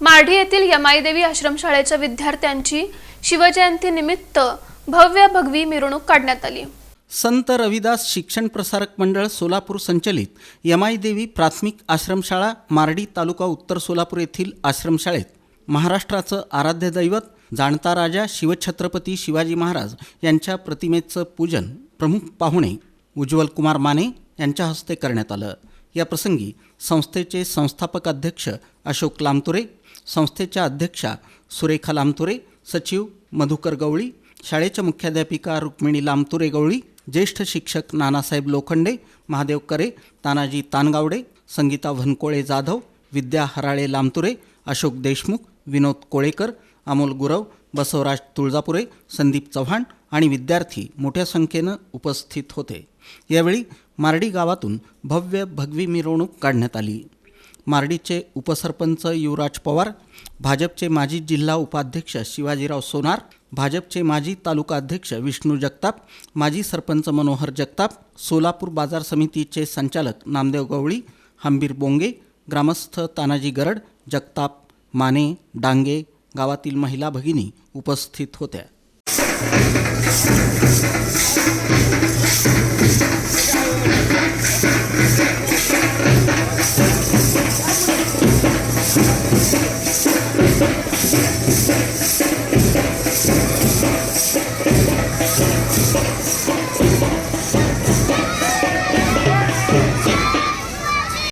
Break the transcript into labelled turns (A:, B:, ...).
A: माढी येथील यमाईदेवी आश्रमशाळेच्या विद्यार्थ्यांची शिवजयंती निमित्त भव्य भगवी मिरवणूक काढण्यात आली.
B: संत रविदास शिक्षण प्रसारक मंडळ सोलापूर संचलित यमाईदेवी प्राथमिक आश्रमशाळा मार्डी तालुका उत्तर सोलापूर येथील आश्रमशाळेत महाराष्ट्राचं आराध्य दैवत जाणता राजा शिवछत्रपती शिवाजी महाराज यांच्या प्रतिमेचं पूजन प्रमुख पाहुणे उज्ज्वल कुमार माने यांच्या हस्ते करण्यात आलं. या प्रसंगी संस्थेचे संस्थापक अध्यक्ष अशोक लामतुरे संस्थेच्या अध्यक्षा सुरेखा लामतुरे सचिव मधुकर गवळी शाळेच्या मुख्याध्यापिका रुक्मिणी लामतुरे गवळी ज्येष्ठ शिक्षक नानासाहेब लोखंडे महादेव करे तानाजी तानगावडे संगीता भनकोळे जाधव विद्या हराळे लामतुरे अशोक देशमुख विनोद कोळेकर अमोल गुरव बसवराज तुळजापुरे संदीप चव्हाण आणि विद्यार्थी मोठ्या संख्येनं उपस्थित होते. यावेळी मार्डी गावातून भव्य भगवी मिरवणूक काढण्यात आली. मार्डीचे उपसरपंच युवराज पवार भाजपचे माजी जिल्हा उपाध्यक्ष शिवाजीराव सोनार भाजपचे माजी तालुका अध्यक्ष विष्णू जगताप माजी सरपंच मनोहर जगताप सोलापूर बाजार समितीचे संचालक नामदेव गवळी हंबीर बोंगे ग्रामस्थ तानाजी गरड जगताप माने डांगे गावातील महिला भगिनी उपस्थित होत्या. Thank you.